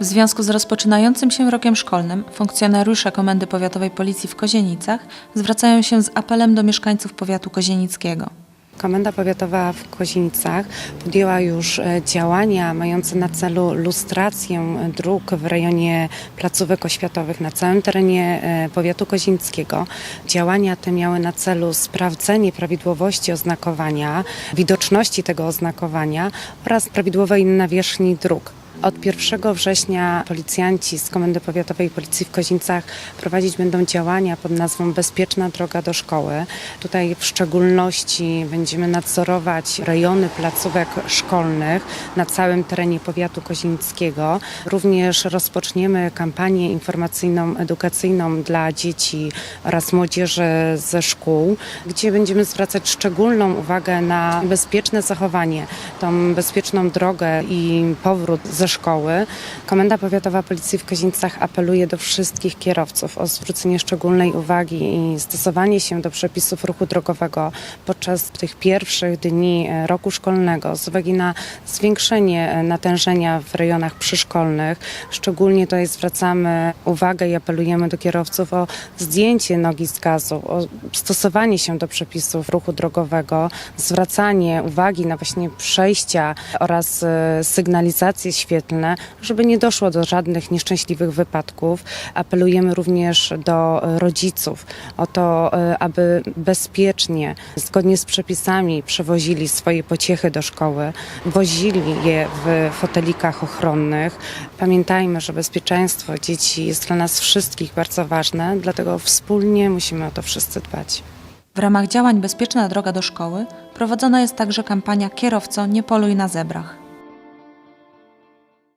W związku z rozpoczynającym się rokiem szkolnym funkcjonariusze Komendy Powiatowej Policji w Kozienicach zwracają się z apelem do mieszkańców powiatu kozienickiego. Komenda Powiatowa w Kozienicach podjęła już e, działania mające na celu lustrację dróg w rejonie placówek oświatowych na całym terenie e, powiatu kozinickiego. Działania te miały na celu sprawdzenie prawidłowości oznakowania, widoczności tego oznakowania oraz prawidłowej nawierzchni dróg. Od 1 września policjanci z Komendy Powiatowej Policji w Kozinicach prowadzić będą działania pod nazwą Bezpieczna droga do szkoły. Tutaj w szczególności będziemy nadzorować rejony placówek szkolnych na całym terenie powiatu kozinickiego. Również rozpoczniemy kampanię informacyjną, edukacyjną dla dzieci oraz młodzieży ze szkół, gdzie będziemy zwracać szczególną uwagę na bezpieczne zachowanie, tą bezpieczną drogę i powrót ze szkoły. Komenda Powiatowa Policji w Kozinicach apeluje do wszystkich kierowców o zwrócenie szczególnej uwagi i stosowanie się do przepisów ruchu drogowego podczas tych pierwszych dni e, roku szkolnego z uwagi na zwiększenie e, natężenia w rejonach przyszkolnych. Szczególnie tutaj zwracamy uwagę i apelujemy do kierowców o zdjęcie nogi z gazu, o stosowanie się do przepisów ruchu drogowego, zwracanie uwagi na właśnie przejścia oraz e, sygnalizacje świetlne, żeby nie doszło do żadnych nieszczęśliwych wypadków. Apelujemy również do rodziców o to, e, aby bezpiecznie, zgodnie z przepisami przewozili swoje pociechy do szkoły, wozili je w fotelikach ochronnych. Pamiętajmy, że bezpieczeństwo dzieci jest dla nas wszystkich bardzo ważne, dlatego wspólnie musimy o to wszyscy dbać. W ramach działań Bezpieczna droga do szkoły prowadzona jest także kampania Kierowco nie poluj na zebrach.